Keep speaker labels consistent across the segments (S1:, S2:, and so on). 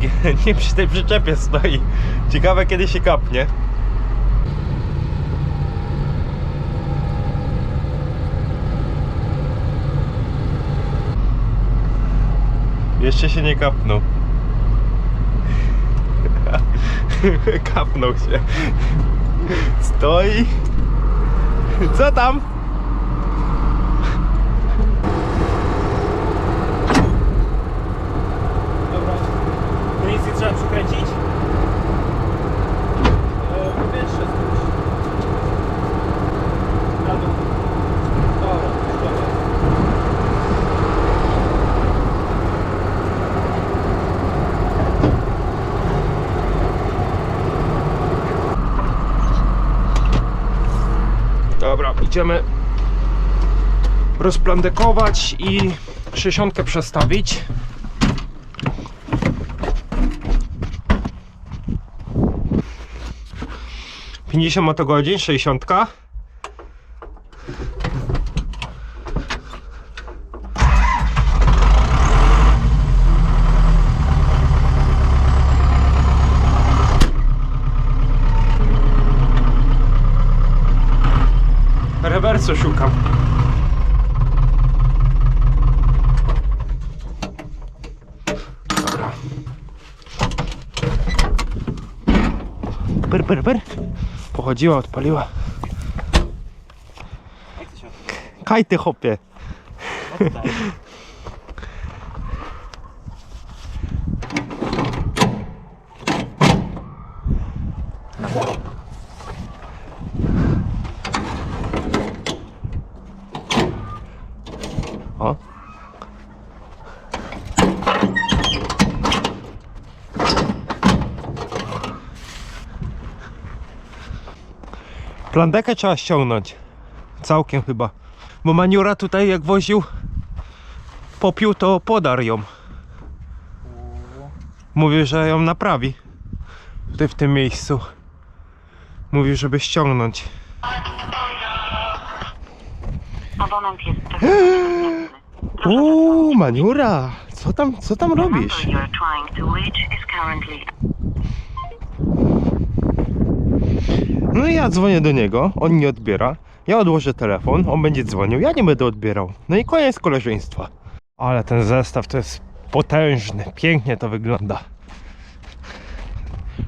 S1: Nie przy tej przyczepie stoi. Ciekawe kiedy się kapnie. Jeszcze się nie kapnął. Kapnął się. Stoi. Co tam?
S2: Dobra. To nic nie trzeba przykręcić? Powietrze spuść. Na dół. Dobra, dobra.
S1: Dobra, idziemy rozplandekować i 60 przestawić. Pięćdziesiąt motogodzin, 60. Rewersu szukam. Dobra. Pyr, pyr, pyr. Pochodziła, odpaliła.
S2: Jak to się
S1: Kaj ty chopie. O. Plandekę trzeba ściągnąć. Całkiem chyba. Bo maniura tutaj jak woził popiół to podarł ją. Mówił, że ją naprawi. Tutaj w tym miejscu. Mówił, żeby ściągnąć.
S3: Abonent jest.
S1: Uuu, maniura! Co tam, co tam robisz? No i ja dzwonię do niego, on nie odbiera. Ja odłożę telefon, on będzie dzwonił, ja nie będę odbierał. No i koniec koleżeństwa. Ale ten zestaw to jest potężny, pięknie to wygląda.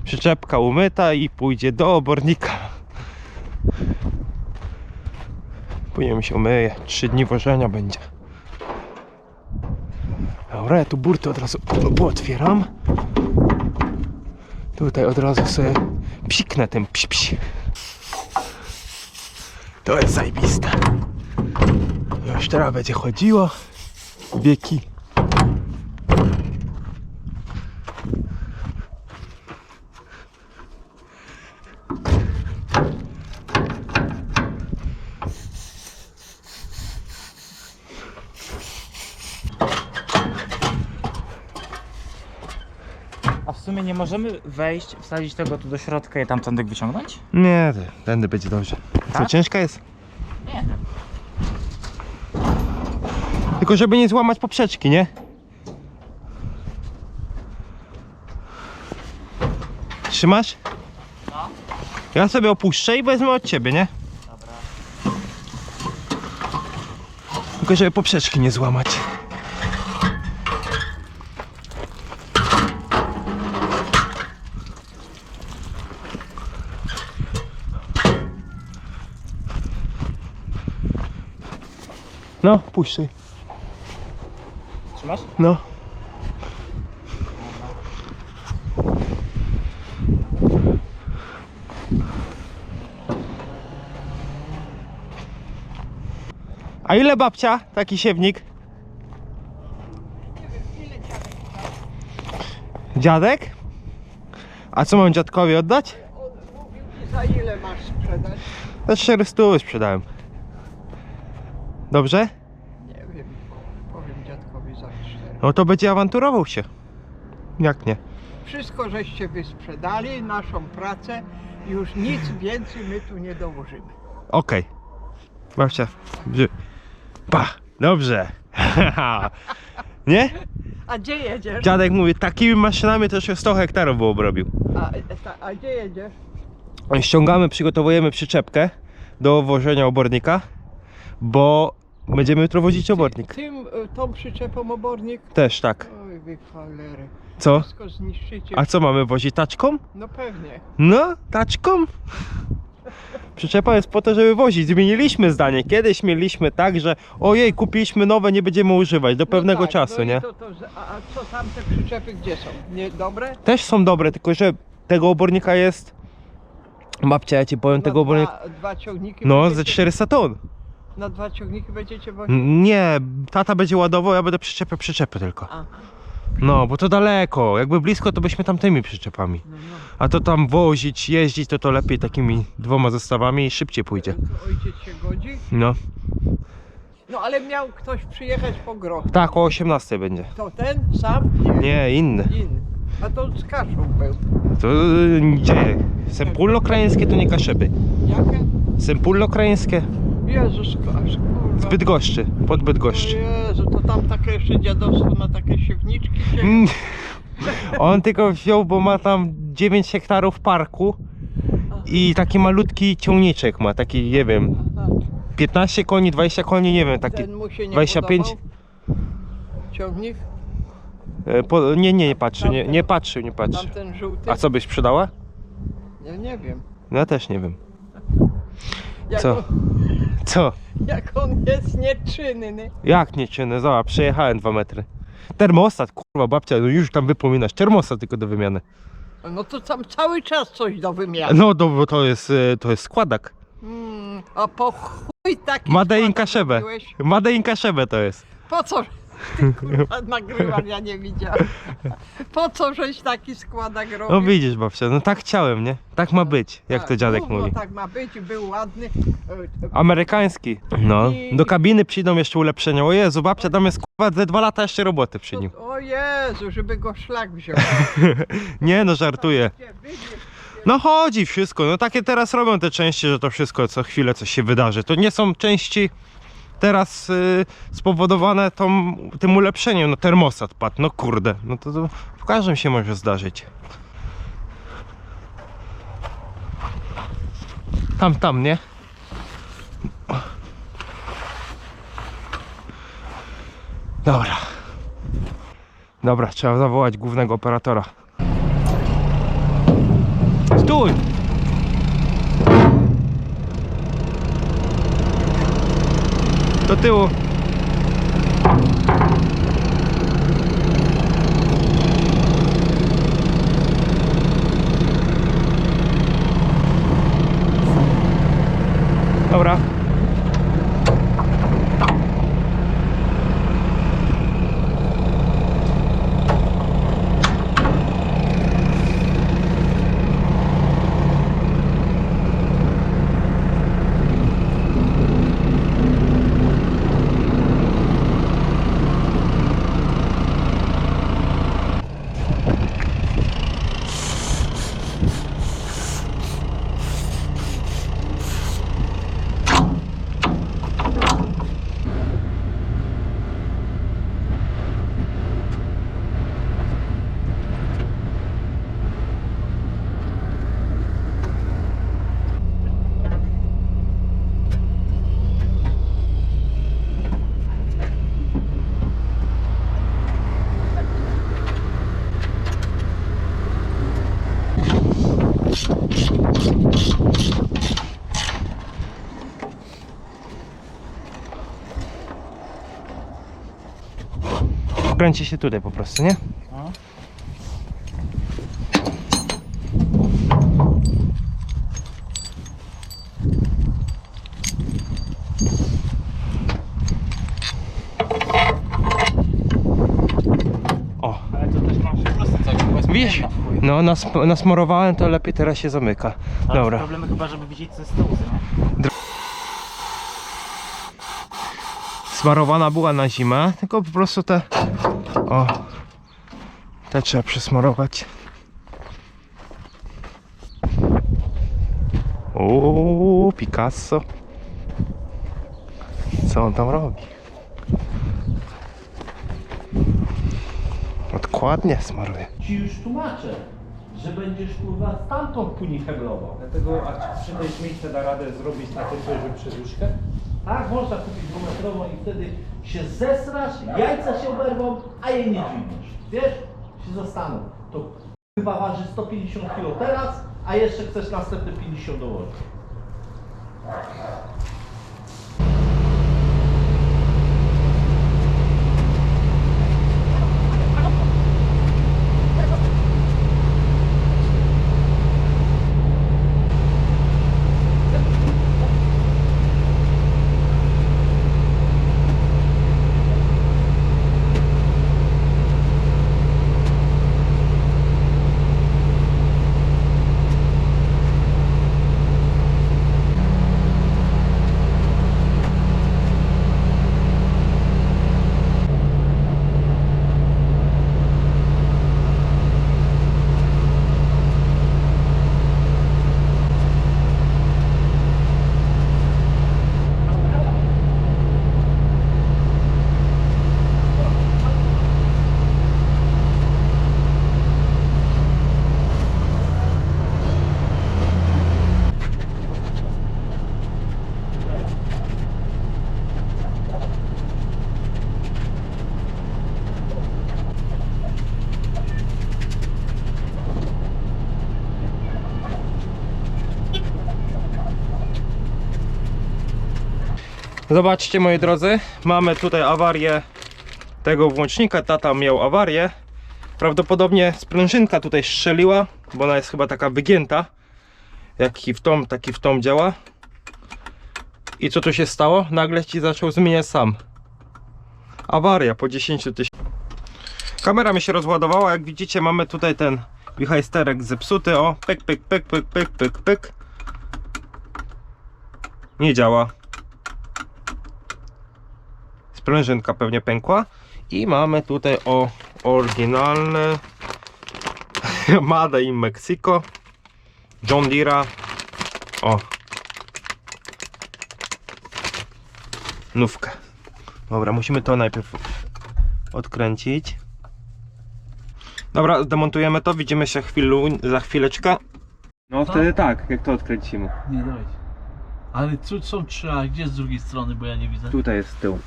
S1: Przyczepka umyta i pójdzie do obornika. Później się umyje, 3 dni wożenia będzie. Dobra, ja tu burty od razu otwieram. Tutaj od razu sobie psiknę tym psi psi. To jest zajebiste. Już teraz będzie chodziło. Wieki.
S2: Sumie nie możemy wejść, wsadzić tego tu do środka i tamtędy wyciągnąć?
S1: Nie, ty, tędy będzie dobrze. Co,
S2: Tak?
S1: ciężka jest?
S2: Nie.
S1: Tylko żeby nie złamać poprzeczki, nie? Trzymasz?
S2: No.
S1: Ja sobie opuszczę i wezmę od ciebie, nie?
S2: Dobra.
S1: Tylko żeby poprzeczki nie złamać. No, puszczaj.
S2: Trzymasz?
S1: No. A ile babcia taki siewnik? Dziadek? A co mam dziadkowi oddać?
S4: Za ile masz sprzedać?
S1: Za 400 sprzedałem. Dobrze?
S4: Nie wiem, powiem dziadkowi za cztery.
S1: No to będzie awanturował się. Jak nie?
S4: Wszystko żeście wysprzedali, naszą pracę, już nic więcej my tu nie dołożymy.
S1: Okej. Babcia. brzy- Pa, dobrze. nie?
S4: A gdzie jedziesz?
S1: Dziadek mówi, takimi maszynami to jeszcze 100 hektarów by obrobił.
S4: A, a, a gdzie jedziesz?
S1: Ściągamy, przygotowujemy przyczepkę do wożenia obornika, bo będziemy jutro wozić obornik.
S4: Tym, y, tą przyczepą obornik?
S1: Też tak.
S4: Oj, wy cholery.
S1: Co?
S4: Wszystko zniszczycie.
S1: A co mamy wozić taczką?
S4: No pewnie.
S1: No, taczką. Przyczepa jest po to, żeby wozić. Zmieniliśmy zdanie. Kiedyś mieliśmy tak, że ojej, kupiliśmy nowe, nie będziemy używać do pewnego
S4: no tak,
S1: czasu,
S4: no i
S1: nie?
S4: To, to, że- a, a co tamte przyczepy gdzie są? Nie dobre?
S1: Też są dobre, tylko że tego obornika jest... Babcia, ja ci powiem, tego
S4: na
S1: obornika...
S4: dwa, dwa ciągniki
S1: No,
S4: będziecie,
S1: ze 400 ton.
S4: Na dwa ciągniki będziecie wozić?
S1: Nie, tata będzie ładował, ja będę przyczepę, przyczepy tylko.
S4: A,
S1: No, bo to daleko. Jakby blisko, to byśmy tam tymi przyczepami.
S4: no, no.
S1: A to tam wozić, jeździć, to to lepiej takimi dwoma zestawami i szybciej pójdzie.
S4: To Ojciec się godzi?
S1: No.
S4: No ale miał ktoś przyjechać po groch.
S1: Tak, o 18 będzie.
S4: To ten sam?
S1: Nie, inny.
S4: Inny. A to z kaszą był.
S1: To y, gdzie? Sempullo krajeńskie to nie Kaszeby.
S4: Jakie?
S1: Sempullo krajeńskie
S4: Jezus, aż kurwa.
S1: z Bydgoszczy, pod Bydgoszczy.
S4: Jezu, to tam takie jeszcze dziadostwo na takie siewniczki się...
S1: Mm. On tylko wziął, bo ma tam 9 hektarów parku i taki malutki ciągniczek ma, taki nie wiem,
S4: Aha.
S1: 15 koni, 20 koni, nie wiem, taki.
S4: Ten mu się nie
S1: 25?
S4: podobał? Ciągnik?
S1: e, Po, nie, nie, nie patrzy, nie, nie patrzy, nie patrzy.
S4: Tamten żółty?
S1: A co byś sprzedała?
S4: Ja nie wiem.
S1: No ja też nie wiem.
S4: Jak
S1: Co?
S4: On,
S1: Co?
S4: jak on jest nieczynny.
S1: Jak nie czynny? Zobacz, przejechałem 2 metry. Termostat, kurwa babcia, no już tam wypominasz, termostat tylko do wymiany.
S4: No to tam cały czas coś do wymiany.
S1: No to, bo to jest, e, to jest składak.
S4: Mm, a po chuj taki
S1: Made in
S4: skład
S1: Kaszebę.
S4: zrobiłeś?
S1: Made in Kaszebę to jest.
S4: Po co? Ty kurwa nagrywam, ja nie widziałem. Po co żeś taki składak robił?
S1: No widzisz babcia, no tak chciałem, nie? Tak ma być, jak to
S4: Tak,
S1: dziadek
S4: mów, no
S1: mówi.
S4: tak ma być, był ładny. E, e,
S1: Amerykański. No, do kabiny przyjdą jeszcze ulepszenia. O Jezu, babcia, tam jest kurwa ze dwa lata jeszcze roboty przy nim.
S4: O Jezu, żeby go szlak wziął.
S1: Nie no, żartuję.
S4: Gdzie.
S1: No chodzi wszystko, no takie teraz robią te części, że to wszystko co chwilę coś się wydarzy. To nie są części teraz y, spowodowane tą, tym ulepszeniem, no termostat padł, no kurde, no to, to w każdym się może zdarzyć. Tam, tam, nie? Dobra. Dobra, trzeba zawołać głównego operatora. Stój! Do tyłu. Dobra. Kręci się tutaj po prostu, nie?
S2: No.
S1: O.
S2: Ale to też masz po prostu coś, bo jest
S1: Widzisz?
S2: płynna w chuj.
S1: No, nas, nasmorowałem, to lepiej teraz się zamyka.
S2: Ale
S1: Dobra.
S2: Problemy chyba, żeby widzieć co jest z tyłu, nie?
S1: Smarowana była na zimę, tylko po prostu te. O. Te trzeba przesmarować. Uuu, Picasso. Co on tam robi? ładnie smaruje.
S5: Ci już tłumaczę, że będziesz kurwa stamtąd później heblował.
S6: Dlatego, a czy przyjść miejsce da radę zrobić takie coś, że przez łóżkę?
S5: Tak, można kupić dwumetrową i wtedy się zesrasz, jajca się oberwą, a jej nie dźwigniesz. Wiesz? Się zastanów. To chyba waży 150 kg teraz, a jeszcze chcesz następne 50 dołożyć.
S1: Zobaczcie moi drodzy, mamy tutaj awarię tego włącznika, tata miał awarię. Prawdopodobnie sprężynka tutaj strzeliła, bo ona jest chyba taka wygięta. Jaki w tom, taki w tom działa. I co tu się stało? Nagle ci zaczął zmieniać sam. Awaria po 10 tysięcy. Kamera mi się rozładowała, jak widzicie mamy tutaj ten wichajsterek zepsuty, o, pyk, pyk, pyk, pyk, pyk, pyk. Nie działa sprężynka pewnie pękła. I mamy tutaj o oryginalny Made in Mexico. John Deere. O. Nówkę. Dobra musimy to najpierw odkręcić. Dobra demontujemy to. Widzimy się chwilu, za chwileczkę. No wtedy tak jak to odkręcimy.
S5: Nie dojdzie. Ale tu są trzy, a gdzie z drugiej strony, bo ja nie widzę.
S1: tutaj jest tył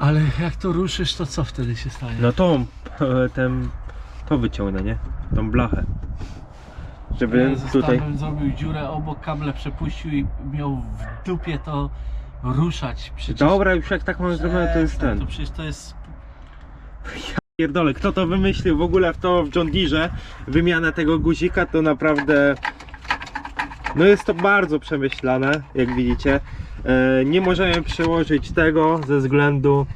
S5: Ale jak to ruszysz, to co wtedy się stanie?
S1: No tą, e, ten, to wyciągnę, nie? Tą blachę. Żeby
S5: Jezus,
S1: tutaj...
S5: Bym zrobił dziurę obok, kable przepuścił i miał w dupie to ruszać. Przecież
S1: Dobra, już jak tak mam zrobione, to jest
S5: Przestań,
S1: ten.
S5: To przecież to jest...
S1: Pierdolę, kto to wymyślił w ogóle w to w John Deere, wymianę tego guzika, to naprawdę... No jest to bardzo przemyślane, jak widzicie. E, nie możemy przełożyć tego ze względu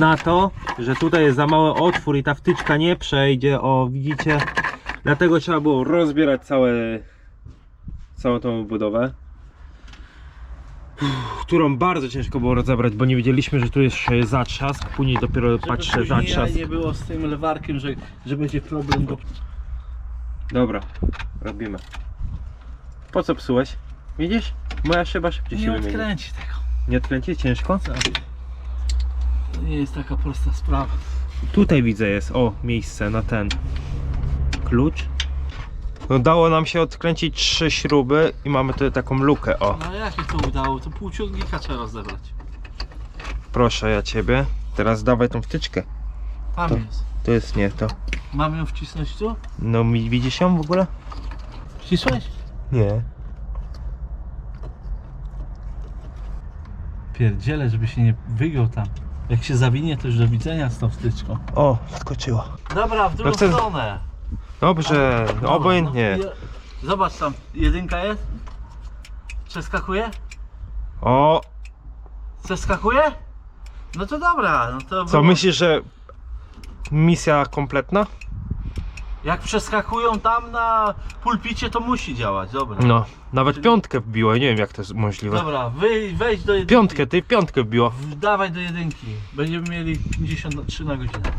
S1: na to, że tutaj jest za mały otwór i ta wtyczka nie przejdzie, o widzicie. Dlatego trzeba było rozbierać całe, całą tą budowę. Którą bardzo ciężko było rozebrać, bo nie wiedzieliśmy, że tu jest zatrzask. Później dopiero patrzę
S5: Żeby później
S1: zatrzask.
S5: nie było z tym lewarkiem, że, że będzie problem do...
S1: Dobra, robimy. Po co psułeś? Widzisz? Moja szyba szybciej się
S5: Nie
S1: wymieni.
S5: odkręci tego.
S1: Nie odkręci? Ciężko?
S5: To nie jest taka prosta sprawa.
S1: Tutaj widzę jest, o, miejsce na ten klucz. Udało nam się odkręcić trzy śruby i mamy tutaj taką lukę, o.
S5: No jak się to udało? To pół ciągnika trzeba rozebrać.
S1: Proszę ja ciebie. Teraz dawaj tą wtyczkę.
S5: Tam
S1: To-
S5: jest.
S1: To jest nie to.
S5: Mam ją wcisnąć tu?
S1: No mi widzisz ją w ogóle?
S5: Wcisłeś?
S1: Nie.
S5: Pierdziele, żeby się nie wygiął tam. Jak się zawinie, to już do widzenia z tą wtyczką.
S1: O, skoczyła.
S5: Dobra, w drugą
S1: chcę-
S5: stronę.
S1: Dobrze,
S5: Dobra,
S1: obojętnie.
S5: no, Zobacz tam, jedynka jest? Przeskakuje?
S1: O,
S5: Przeskakuje? No to dobra, no to
S1: co
S5: było-
S1: myślisz, że misja kompletna?
S5: Jak przeskakują tam na pulpicie, to musi działać, dobra.
S1: No, nawet piątkę wbiła, nie wiem jak to jest możliwe.
S5: Dobra, wy, wejdź do jedynki.
S1: Piątkę, ty piątkę wbiła.
S5: Dawaj do jedynki. Będziemy mieli 53 na godzinę.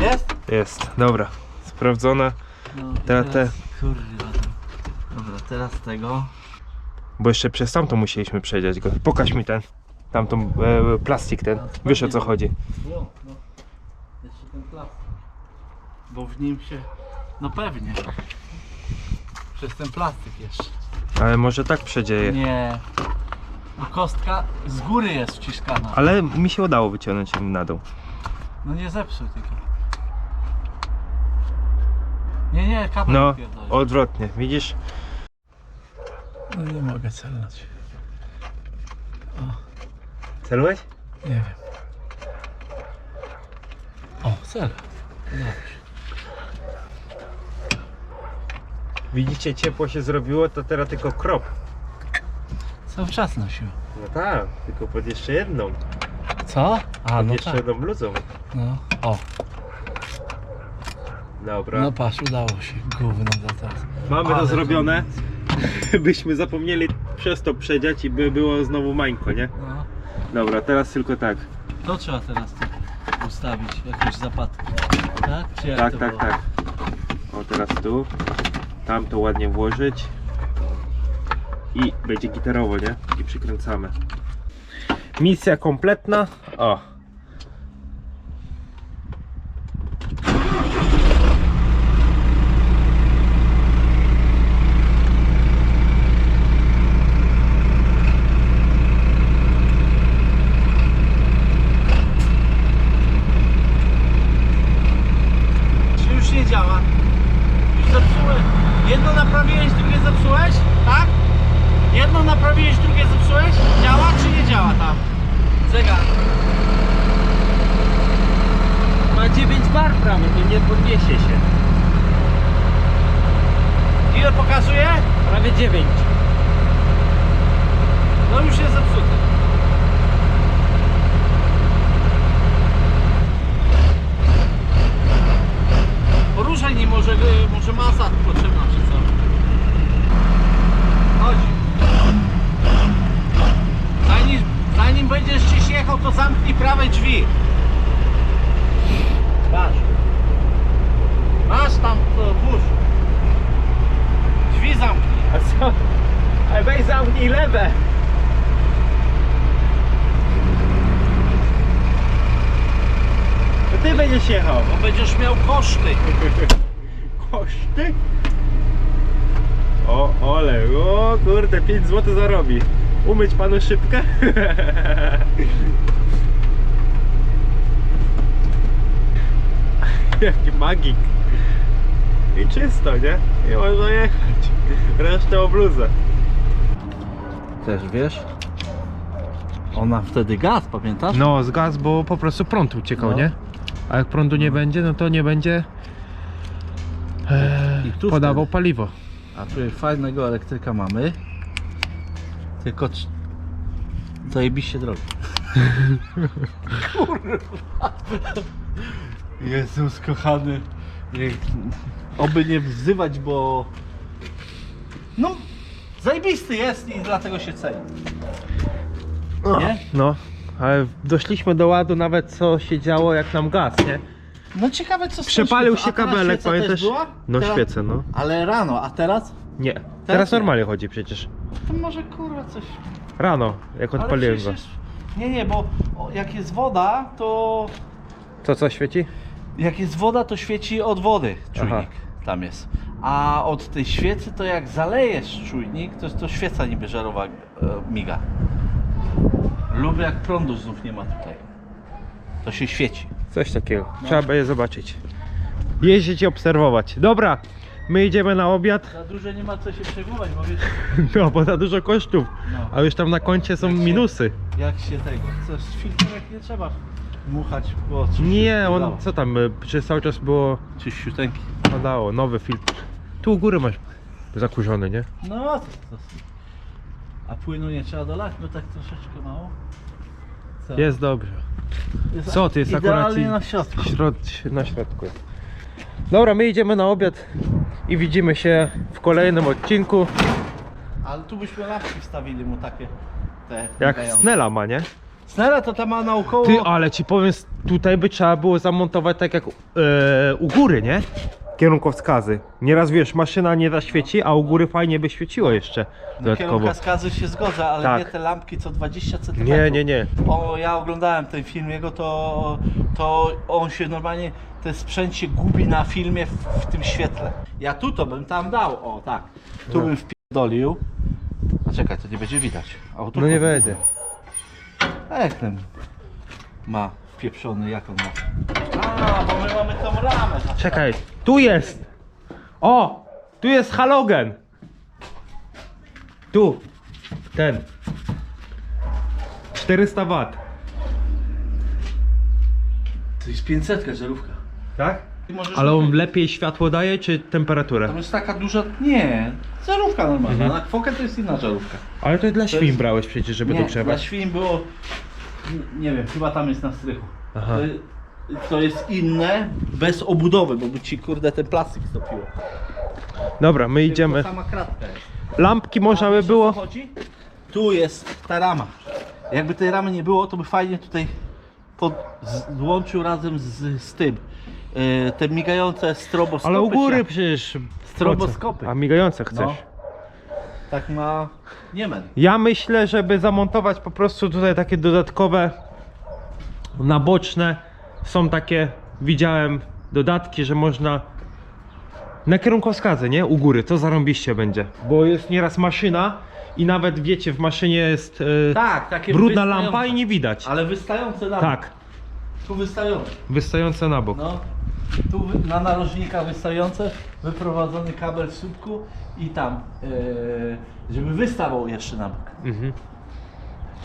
S5: Jest?
S1: Jest, dobra. Sprawdzone,
S5: No, i teraz,
S1: te.
S5: Dobra, teraz tego.
S1: bo jeszcze przez tamto musieliśmy przejść go. Pokaż mi ten, tamtą e, plastik ten. Wiesz o co chodzi.
S5: No, no. ten plastik. Bo w nim się... No pewnie. Przez ten plastik jeszcze.
S1: Ale może tak przedzieje.
S5: Nie. Bo kostka z góry jest wciskana.
S1: Ale mi się udało wyciągnąć ją na dół.
S5: No nie zepsuj tylko. Nie, nie, kabel
S1: No,
S5: pierdoli.
S1: odwrotnie, widzisz?
S5: No nie mogę celnąć.
S1: Celujesz?
S5: Nie wiem. O, cel. Dobrze.
S1: Widzicie, ciepło się zrobiło, to teraz tylko krop.
S5: Cały czas nosił.
S1: No tak, tylko pod jeszcze jedną.
S5: Co? A,
S1: Pod
S5: no
S1: jeszcze
S5: tak.
S1: jedną bluzą.
S5: No. O,
S1: Dobra.
S5: no patrz, udało się. Gówno za teraz.
S1: Mamy
S5: Ale
S1: to zrobione. Byśmy zapomnieli przez to przedziać i by było znowu mańko, nie?
S5: No.
S1: Dobra, teraz tylko tak.
S5: To trzeba teraz tu ustawić, jakąś zapadkę. Tak? Czy jak
S1: Tak,
S5: to
S1: tak,
S5: było?
S1: tak. O, teraz tu. Tam to ładnie włożyć. I będzie gitarowo, nie? I przykręcamy. Misja kompletna. O.
S5: Czy już nie działa? Już zepsułeś. Jedno naprawiłeś, drugie zepsułeś? Tak? Jedno naprawiłeś, drugie zepsułeś? Działa czy nie działa tam? Zegar.
S1: Ma 9 bar prawie, to nie podniesie się.
S5: Ile pokazuje?
S1: Prawie 9.
S5: No już jest zepsuty. Poruszaj nim, może, może masa potrzebna czy co? Chodź. Zanim, zanim będziesz gdzieś jechał, to zamknij prawe drzwi. Masz. Masz tam to włóż. Drzwi zamknij.
S1: A co? A weź zamknij lewe. To ty będziesz jechał.
S5: Bo będziesz miał koszty.
S1: Koszty? O, ole, o kurde, 5 zł zarobi. Umyć panu szybkę? Jaki magik. I czysto, nie? Nie można jechać. Resztę o bluzę.
S5: Też wiesz? Ona wtedy gaz, pamiętasz?
S1: No, z gaz, bo po prostu prąd uciekał,
S5: No.
S1: nie? A jak prądu nie będzie, no to nie będzie
S5: I tu
S1: podawał
S5: wtedy.
S1: paliwo.
S5: A tu fajnego elektryka mamy. Tylko trz- zajebiście drogi. Kurwa. Jezus kochany. Oby nie wzywać, bo... No, zajebisty jest i dlatego się ceni. Nie?
S1: No, ale doszliśmy do ładu nawet co się działo jak nam gaz, nie?
S5: No ciekawe co z tą
S1: Przepalił
S5: świecą.
S1: się
S5: A teraz
S1: kabelek,
S5: świeca
S1: pamiętasz?
S5: Też była?
S1: No
S5: Teraz-
S1: świecę, no.
S5: Ale rano, a teraz?
S1: Nie, teraz
S5: nie.
S1: normalnie chodzi przecież.
S5: To może kurwa coś...
S1: Rano, jak
S5: Ale
S1: odpaliłem go.
S5: przecież- Nie, nie, bo o, jak jest woda, to...
S1: To co świeci?
S5: Jak jest woda, to świeci od wody czujnik.
S1: Aha.
S5: Tam jest. A od tej świecy, to jak zalejesz czujnik, to, to świeca niby żarowa e, miga. Lub jak prądu znów nie ma tutaj. To się świeci.
S1: Coś takiego.
S5: No.
S1: Trzeba będzie zobaczyć. Jeździć i obserwować. Dobra, my idziemy na obiad.
S5: Za dużo nie ma co się przejmować, bo wiesz,
S1: No, bo za dużo kosztów.
S5: no,
S1: A już tam na koncie są minusy.
S5: jak się tego. Co, z filtrem nie trzeba dmuchać, bo coś
S1: Nie,
S5: się
S1: on
S5: udało.
S1: co tam, y, przez cały czas było
S5: Czyściuteńki.
S1: padało, nowy filtr. Tu u góry masz zakurzony, nie?
S5: No, to, to. A płynu nie trzeba dolać, bo tak troszeczkę mało. Co?
S1: Jest dobrze.
S5: Jest
S1: Co ty, jest akurat
S5: idealnie
S1: i-
S5: na środku.
S1: Środ, na środku. Dobra, my idziemy na obiad i widzimy się w kolejnym odcinku.
S5: Ale tu byśmy lampki wstawili mu takie. Te
S1: Jak
S5: migające.
S1: Snella ma, nie?
S5: Snella to tam ma naokoło.
S1: Ty, ale ci powiem, tutaj by trzeba było zamontować tak jak e, u góry, nie? kierunkowskazy. Nieraz wiesz, maszyna nie zaświeci, a u góry fajnie by świeciło jeszcze
S5: Na
S1: dodatkowo.
S5: kierunkowskazy się zgodzę, ale
S1: Tak.
S5: nie te lampki co 20 cm.
S1: Nie, nie, nie.
S5: O, ja oglądałem ten film jego, to, to on się normalnie, ten sprzęt się gubi na filmie w, w tym świetle. Ja tu to bym tam dał, o tak. Tu
S1: No.
S5: bym wpierdolił. A czekaj, to nie będzie widać. A, o, tu
S1: No nie będzie.
S5: A jak ten ma wpieprzony, jak on ma? A, bo my mamy tą ramę.
S1: Czekaj, tu jest! O! Tu jest halogen! Tu! Ten. 400 W.
S5: To jest 500 żarówka.
S1: Tak?
S5: Możesz
S1: Ale on lepiej światło daje, czy temperaturę?
S5: To jest taka duża, nie, żarówka normalna.
S1: Mhm.
S5: Na kwokę to jest inna żarówka.
S1: Ale to dla świn
S5: jest-
S1: brałeś przecież, żeby
S5: nie,
S1: to
S5: dla
S1: grzebać.
S5: świn było, nie wiem, chyba tam jest na strychu.
S1: Aha.
S5: To, to jest inne, bez obudowy, bo by ci kurde ten plastik stopiło.
S1: Dobra, my idziemy.
S5: Sama kratka jest.
S1: Lampki można by
S5: wiesz, o
S1: było.
S5: chodzi? Tu jest ta rama. Jakby tej ramy nie było, to by fajnie tutaj pod, złączył razem z, z tym. Yy, te migające stroboskopy.
S1: Ale u góry przecież.
S5: Stroboskopy.
S1: A migające chcesz?
S5: No. Tak ma Niemen.
S1: Ja myślę, żeby zamontować po prostu tutaj takie dodatkowe naboczne. Są takie, widziałem dodatki, że można na kierunkowskazę, nie? U góry, to zarąbiście będzie. Bo jest nieraz maszyna i nawet wiecie, w maszynie jest e,
S5: Tak, takie
S1: brudna
S5: wystające.
S1: lampa i nie widać.
S5: Ale wystające na
S1: Tak,
S5: Tu wystające.
S1: wystające na bok.
S5: No. Tu na narożnika wystające, wyprowadzony kabel w słupku i tam, yy, żeby wystawał jeszcze na bok.
S1: Mhm.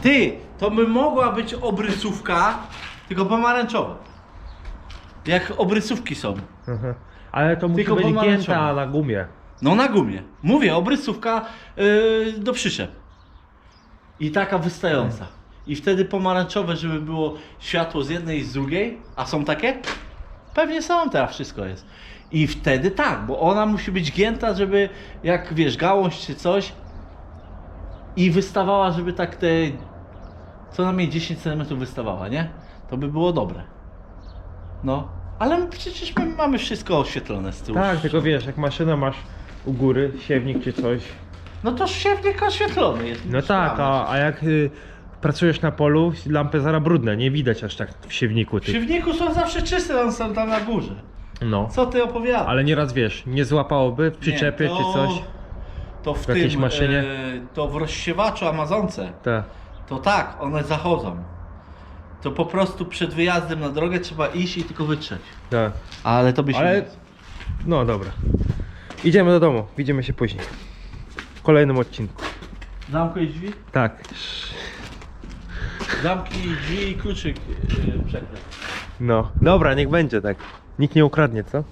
S5: Ty, to by mogła być obrysówka, tylko pomarańczowa. Jak obrysówki są.
S1: Mhm. Ale to musi
S5: Tylko
S1: być gięta na gumie.
S5: No na gumie. Mówię, obrysówka yy, do przyszep. I taka wystająca. I wtedy pomarańczowe, żeby było światło z jednej i z drugiej. A są takie? Pewnie są, teraz wszystko jest. I wtedy tak, bo ona musi być gięta, żeby jak wiesz, gałąź czy coś i wystawała, żeby tak te co najmniej 10 cm wystawała, nie? To by było dobre. No, ale przecież my mamy wszystko oświetlone z tyłu.
S1: Tak, tylko wiesz, jak maszyna masz u góry, siewnik czy coś.
S5: No to siewnik oświetlony jest.
S1: No tak, a, a jak y, pracujesz na polu, lampy zaraz brudne, nie widać aż tak w siewniku
S5: W
S1: tych.
S5: siewniku są zawsze czyste, one są tam na górze.
S1: No.
S5: Co ty opowiadasz?
S1: Ale nieraz wiesz, nie złapałoby w przyczepie
S5: Nie,
S1: czy coś.
S5: To w,
S1: w jakiejś
S5: tym,
S1: maszynie?
S5: E, to w rozsiewaczu Amazonce.
S1: Tak.
S5: To tak, one zachodzą. To po prostu przed wyjazdem na drogę trzeba iść i tylko wytrzeć.
S1: Tak.
S5: Ale to byś
S1: Ale- No dobra. Idziemy do domu, widzimy się później. W kolejnym odcinku.
S5: Zamknij drzwi?
S1: Tak.
S5: Zamknij drzwi i kluczyk yy, przekręć.
S1: No. Dobra, niech będzie tak. Nikt nie ukradnie, co?